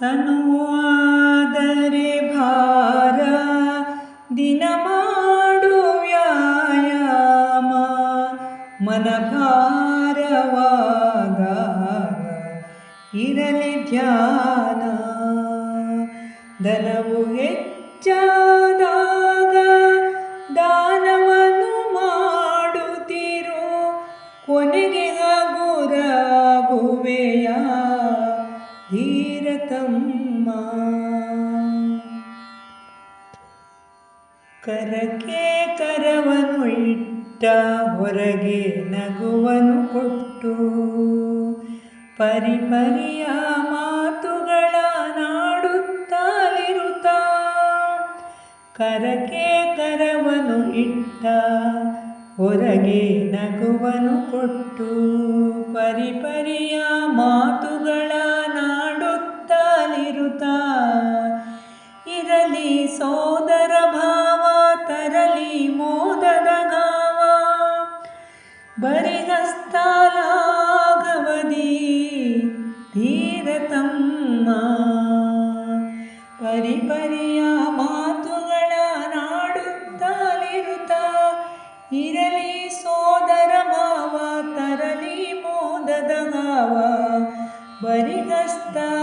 ತನುವಾದರೆ ಭಾರ ದಿನ ಮಾಡು ವ್ಯಾಯಾಮ ಮನ ಭಾರವಾದಾಗ ಇರಲಿ ಧ್ಯಾನ. ಧನವು ಹೆಚ್ಚಾದಾಗ ದಾನವನ್ನು ಮಾಡುತ್ತಿರೋ, ಕೊನೆಗೆ ಹಗುರಾಗುವೆಯ? ಧೀರತಮ್ಮ ಕರಕೆ ಕರವನು ಇಟ್ಟ ಹೊರಗೆ ನಗುವನು ಕೊಟ್ಟು, ಪರಿಪರಿಯ ಮಾತುಗಳ ನಾಡುತ್ತಲಿರುತ್ತ ಕರಕೆ ಕರವನು ಇಟ್ಟ ಹೊರಗೆ ನಗುವನು ಕೊಟ್ಟು, ಪರಿಪರಿಯ ಮಾತುಗಳ ನಾಡುತ್ತಲಿರುತ್ತ ಇರಲಿ ಸೋದರ ಭಾವ, ತರಲಿ ಮೋದದ ಗಾವ. ಬರಿಗಸ್ತಲಾಗವದಿ ಧೀರತಮ್ಮ ಪರಿಪರಿಯ ಮಾತುಗಳ ನಾಡುತ್ತಲಿರುತ್ತ? ಇರಲಿ ಸೋದರ ಭಾವ, ತರಲಿ ಮೋದದ ಗಾವ. ಬರಿಗಸ್ತಲ